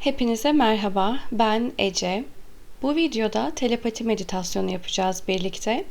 Hepinize merhaba. Ben Ece. Bu videoda telepati meditasyonu yapacağız birlikte.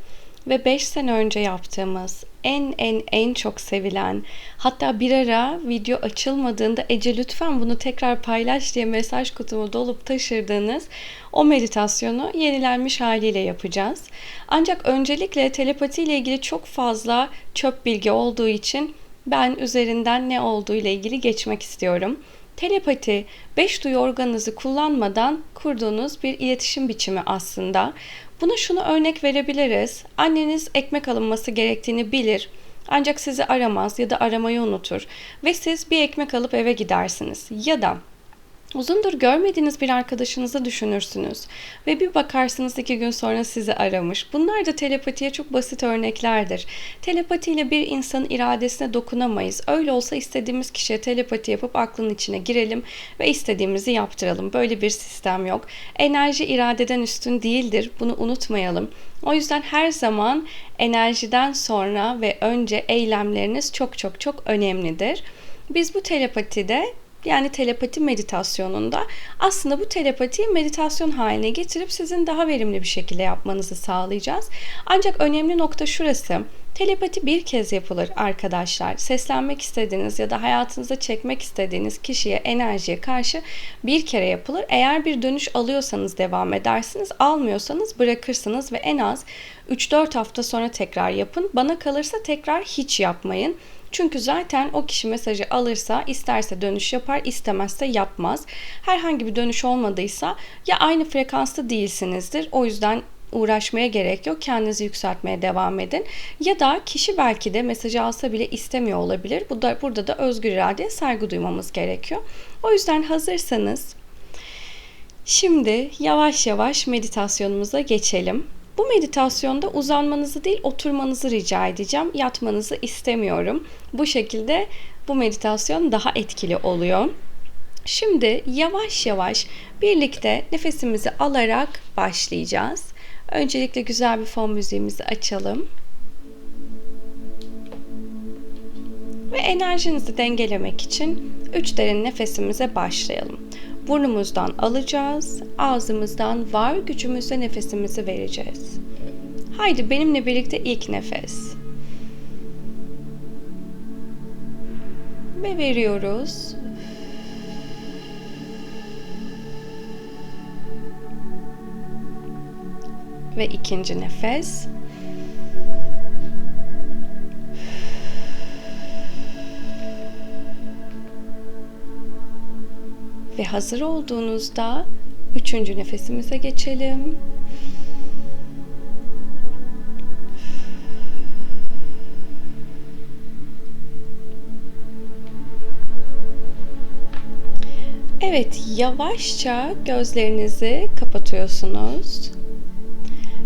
Ve 5 sene önce yaptığımız en en en çok sevilen hatta bir ara video açılmadığında Ece lütfen bunu tekrar paylaş diye mesaj kutumu dolup taşırdığınız o meditasyonu yenilenmiş haliyle yapacağız. Ancak öncelikle telepati ile ilgili çok fazla çöp bilgi olduğu için ben üzerinden ne olduğu ile ilgili geçmek istiyorum. Telepati, beş duyu organınızı kullanmadan kurduğunuz bir iletişim biçimi aslında. Buna şunu örnek verebiliriz. Anneniz ekmek alınması gerektiğini bilir. Ancak sizi aramaz ya da aramayı unutur ve siz bir ekmek alıp eve gidersiniz. Ya da Uzundur görmediğiniz bir arkadaşınızı düşünürsünüz ve bir bakarsınız iki gün sonra sizi aramış. Bunlar da telepatiye çok basit örneklerdir. Telepatiyle bir insanın iradesine dokunamayız. Öyle olsa istediğimiz kişiye telepati yapıp aklın içine girelim ve istediğimizi yaptıralım. Böyle bir sistem yok. Enerji iradeden üstün değildir. Bunu unutmayalım. O yüzden her zaman enerjiden sonra ve önce eylemleriniz çok çok çok önemlidir. Biz bu telepatide yani telepati meditasyonunda aslında bu telepatiyi meditasyon haline getirip sizin daha verimli bir şekilde yapmanızı sağlayacağız. Ancak önemli nokta şurası. Telepati bir kez yapılır arkadaşlar. Seslenmek istediğiniz ya da hayatınıza çekmek istediğiniz kişiye, enerjiye karşı bir kere yapılır. Eğer bir dönüş alıyorsanız devam edersiniz, almıyorsanız bırakırsınız ve en az 3-4 hafta sonra tekrar yapın. Bana kalırsa tekrar hiç yapmayın. Çünkü zaten o kişi mesajı alırsa isterse dönüş yapar, istemezse yapmaz. Herhangi bir dönüş olmadıysa ya aynı frekansta değilsinizdir. O yüzden uğraşmaya gerek yok. Kendinizi yükseltmeye devam edin. Ya da kişi belki de mesajı alsa bile istemiyor olabilir. Bu da burada da özgür iradeye saygı duymamız gerekiyor. O yüzden hazırsanız şimdi yavaş yavaş meditasyonumuza geçelim. Bu meditasyonda uzanmanızı değil oturmanızı rica edeceğim. Yatmanızı istemiyorum. Bu şekilde bu meditasyon daha etkili oluyor. Şimdi yavaş yavaş birlikte nefesimizi alarak başlayacağız. Öncelikle güzel bir fon müziğimizi açalım. Ve enerjinizi dengelemek için 3 derin nefesimize başlayalım. Burnumuzdan alacağız, ağzımızdan var gücümüzle nefesimizi vereceğiz. Haydi benimle birlikte ilk nefes. Ve veriyoruz. Ve ikinci nefes. Ve hazır olduğunuzda üçüncü nefesimize geçelim. Evet, yavaşça gözlerinizi kapatıyorsunuz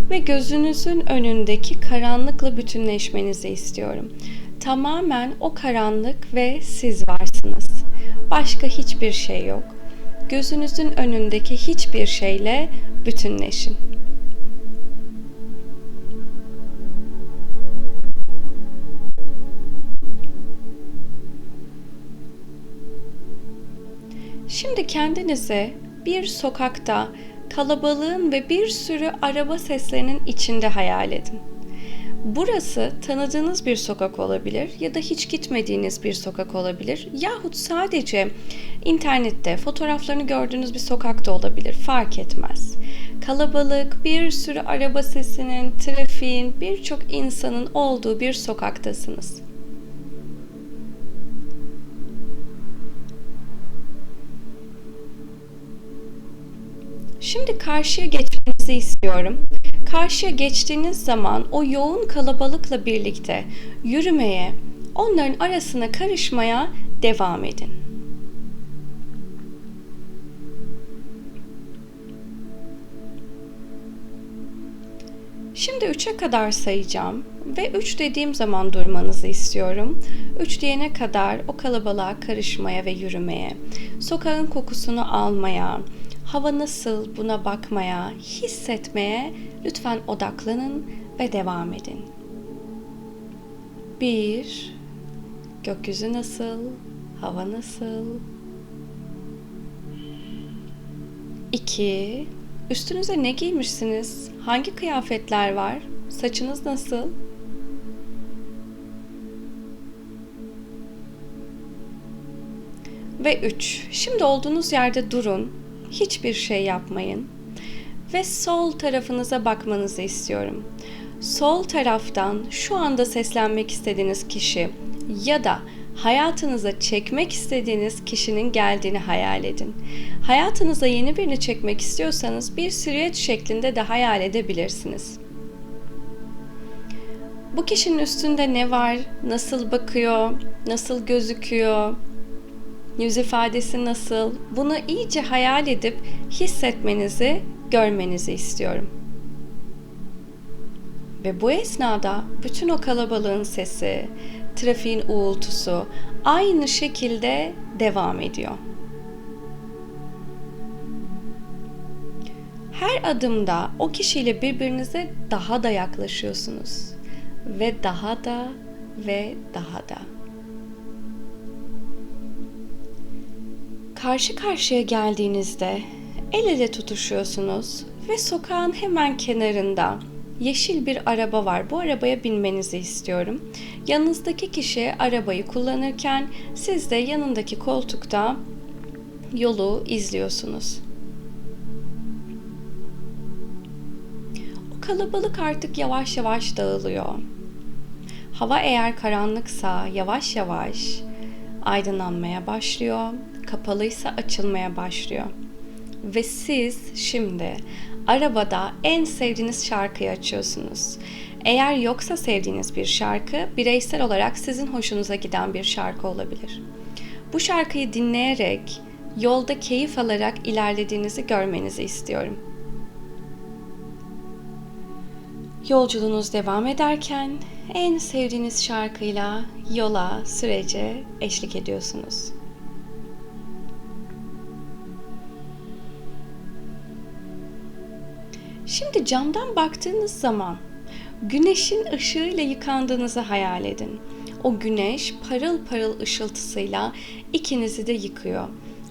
ve gözünüzün önündeki karanlıkla bütünleşmenizi istiyorum. Tamamen o karanlık ve siz varsınız. Başka hiçbir şey yok. Gözünüzün önündeki hiçbir şeyle bütünleşin. Şimdi kendinizi bir sokakta kalabalığın ve bir sürü araba seslerinin içinde hayal edin. Burası tanıdığınız bir sokak olabilir ya da hiç gitmediğiniz bir sokak olabilir yahut sadece internette fotoğraflarını gördüğünüz bir sokakta olabilir fark etmez. Kalabalık, bir sürü araba sesinin, trafiğin, birçok insanın olduğu bir sokaktasınız. Şimdi karşıya geçmenizi istiyorum. Karşıya geçtiğiniz zaman o yoğun kalabalıkla birlikte yürümeye, onların arasına karışmaya devam edin. Şimdi 3'e kadar sayacağım ve 3 dediğim zaman durmanızı istiyorum. 3 diyene kadar o kalabalığa karışmaya ve yürümeye, sokağın kokusunu almaya, hava nasıl buna bakmaya, hissetmeye lütfen odaklanın ve devam edin. Bir, gökyüzü nasıl, hava nasıl? 2. Üstünüze ne giymişsiniz? Hangi kıyafetler var? Saçınız nasıl? Ve 3. Şimdi olduğunuz yerde durun. Hiçbir şey yapmayın. Ve sol tarafınıza bakmanızı istiyorum. Sol taraftan şu anda seslenmek istediğiniz kişi ya da hayatınıza çekmek istediğiniz kişinin geldiğini hayal edin. Hayatınıza yeni birini çekmek istiyorsanız bir silüet şeklinde de hayal edebilirsiniz. Bu kişinin üstünde ne var? Nasıl bakıyor? Nasıl gözüküyor? Yüz ifadesi nasıl? Bunu iyice hayal edip hissetmenizi, görmenizi istiyorum. Ve bu esnada bütün o kalabalığın sesi, trafiğin uğultusu aynı şekilde devam ediyor. Her adımda o kişiyle birbirinize daha da yaklaşıyorsunuz ve daha da ve daha da. Karşı karşıya geldiğinizde el ele tutuşuyorsunuz ve sokağın hemen kenarında yeşil bir araba var. Bu arabaya binmenizi istiyorum. Yanınızdaki kişi arabayı kullanırken siz de yanındaki koltukta yolu izliyorsunuz. O kalabalık artık yavaş yavaş dağılıyor. Hava eğer karanlıksa yavaş yavaş aydınlanmaya başlıyor. Kapalıysa açılmaya başlıyor. Ve siz şimdi arabada en sevdiğiniz şarkıyı açıyorsunuz. Eğer yoksa sevdiğiniz bir şarkı, bireysel olarak sizin hoşunuza giden bir şarkı olabilir. Bu şarkıyı dinleyerek, yolda keyif alarak ilerlediğinizi görmenizi istiyorum. Yolculuğunuz devam ederken en sevdiğiniz şarkıyla yola, sürece eşlik ediyorsunuz. Şimdi camdan baktığınız zaman güneşin ışığıyla yıkandığınızı hayal edin. O güneş parıl parıl ışıltısıyla ikinizi de yıkıyor.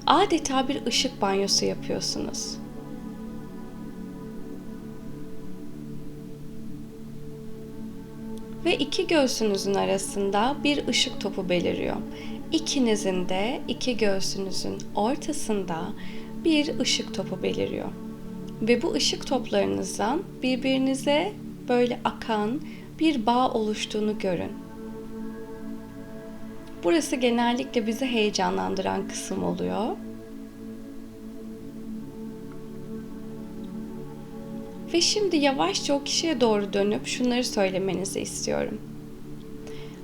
Adeta bir ışık banyosu yapıyorsunuz. Ve iki göğsünüzün arasında bir ışık topu beliriyor. İkinizin de iki göğsünüzün ortasında bir ışık topu beliriyor. Ve bu ışık toplarınızdan birbirinize böyle akan bir bağ oluştuğunu görün. Burası genellikle bizi heyecanlandıran kısım oluyor. Ve şimdi yavaşça o kişiye doğru dönüp şunları söylemenizi istiyorum.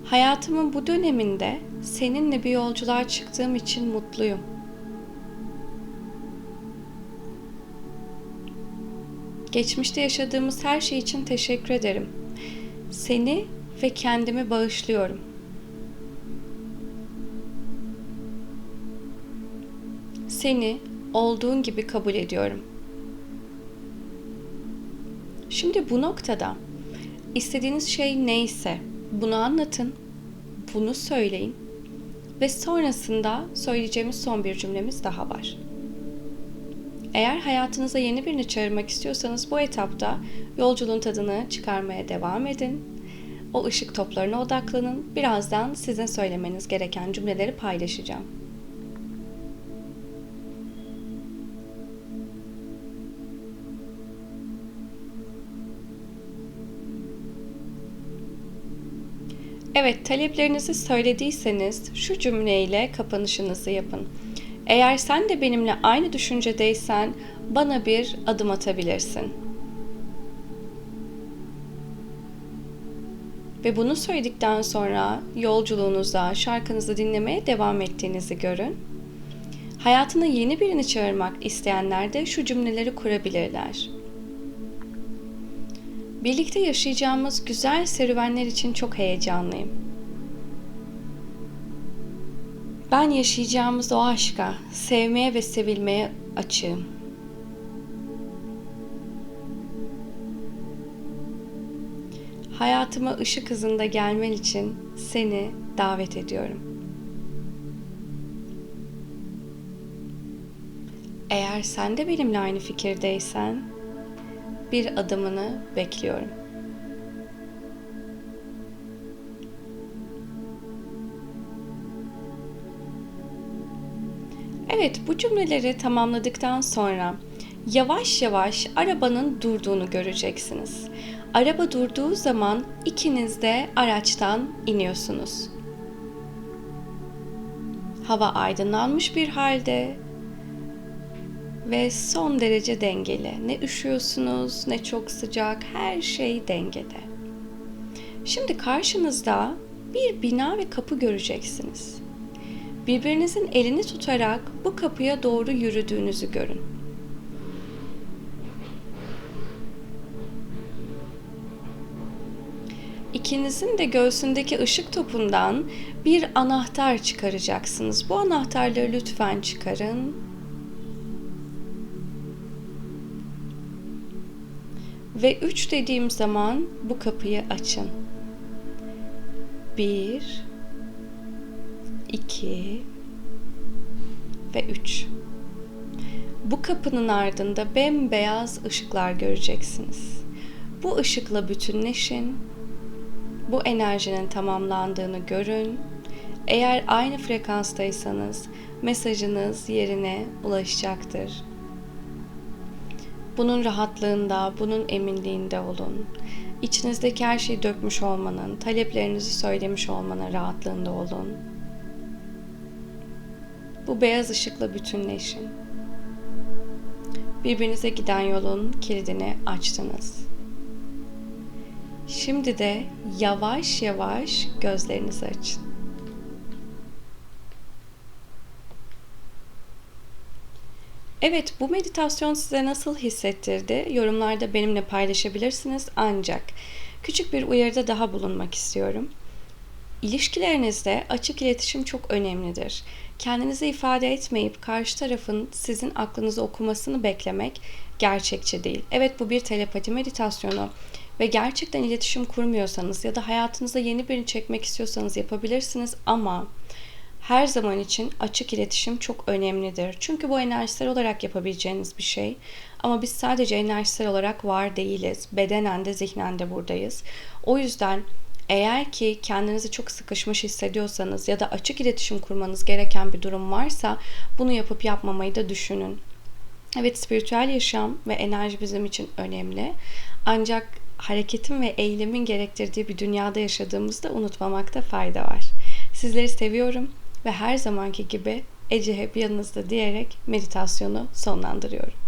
Hayatımın bu döneminde seninle bir yolculuğa çıktığım için mutluyum. Geçmişte yaşadığımız her şey için teşekkür ederim. Seni ve kendimi bağışlıyorum. Seni olduğun gibi kabul ediyorum. Şimdi bu noktada istediğiniz şey neyse bunu anlatın, bunu söyleyin ve sonrasında söyleyeceğimiz son bir cümlemiz daha var. Eğer hayatınıza yeni birini çağırmak istiyorsanız bu etapta yolculuğun tadını çıkarmaya devam edin. O ışık toplarına odaklanın. Birazdan sizin söylemeniz gereken cümleleri paylaşacağım. Evet, taleplerinizi söylediyseniz şu cümleyle kapanışınızı yapın. Eğer sen de benimle aynı düşüncedeysen bana bir adım atabilirsin. Ve bunu söyledikten sonra yolculuğunuzda şarkınızı dinlemeye devam ettiğinizi görün. Hayatına yeni birini çağırmak isteyenler de şu cümleleri kurabilirler. Birlikte yaşayacağımız güzel serüvenler için çok heyecanlıyım. Ben yaşayacağımız o aşka, sevmeye ve sevilmeye açığım. Hayatıma ışık hızında gelmen için seni davet ediyorum. Eğer sen de benimle aynı fikirdeysen bir adımını bekliyorum. Evet, bu cümleleri tamamladıktan sonra yavaş yavaş arabanın durduğunu göreceksiniz. Araba durduğu zaman ikiniz de araçtan iniyorsunuz. Hava aydınlanmış bir halde ve son derece dengeli. Ne üşüyorsunuz, ne çok sıcak, her şey dengede. Şimdi karşınızda bir bina ve kapı göreceksiniz. Birbirinizin elini tutarak bu kapıya doğru yürüdüğünüzü görün. İkinizin de göğsündeki ışık topundan bir anahtar çıkaracaksınız. Bu anahtarları lütfen çıkarın. Ve üç dediğim zaman bu kapıyı açın. Bir, iki ve üç. Bu kapının ardında bembeyaz ışıklar göreceksiniz. Bu ışıkla bütünleşin. Bu enerjinin tamamlandığını görün. Eğer aynı frekanstaysanız mesajınız yerine ulaşacaktır. Bunun rahatlığında, bunun eminliğinde olun. İçinizdeki her şeyi dökmüş olmanın, taleplerinizi söylemiş olmanın rahatlığında olun. Bu beyaz ışıkla bütünleşin. Birbirinize giden yolun kilidini açtınız. Şimdi de yavaş yavaş gözlerinizi açın. Evet, bu meditasyon size nasıl hissettirdi? Yorumlarda benimle paylaşabilirsiniz. Ancak küçük bir uyarıda daha bulunmak istiyorum. İlişkilerinizde açık iletişim çok önemlidir. Kendinizi ifade etmeyip karşı tarafın sizin aklınızı okumasını beklemek gerçekçi değil. Evet bu bir telepati meditasyonu ve gerçekten iletişim kurmuyorsanız ya da hayatınıza yeni birini çekmek istiyorsanız yapabilirsiniz ama her zaman için açık iletişim çok önemlidir. Çünkü bu enerjisel olarak yapabileceğiniz bir şey. Ama biz sadece enerjisel olarak var değiliz. Bedenen de zihnen de buradayız. O yüzden eğer ki kendinizi çok sıkışmış hissediyorsanız ya da açık iletişim kurmanız gereken bir durum varsa bunu yapıp yapmamayı da düşünün. Evet spiritüel yaşam ve enerji bizim için önemli. Ancak hareketin ve eylemin gerektirdiği bir dünyada yaşadığımızda unutmamakta fayda var. Sizleri seviyorum ve her zamanki gibi Ece hep yanınızda diyerek meditasyonu sonlandırıyorum.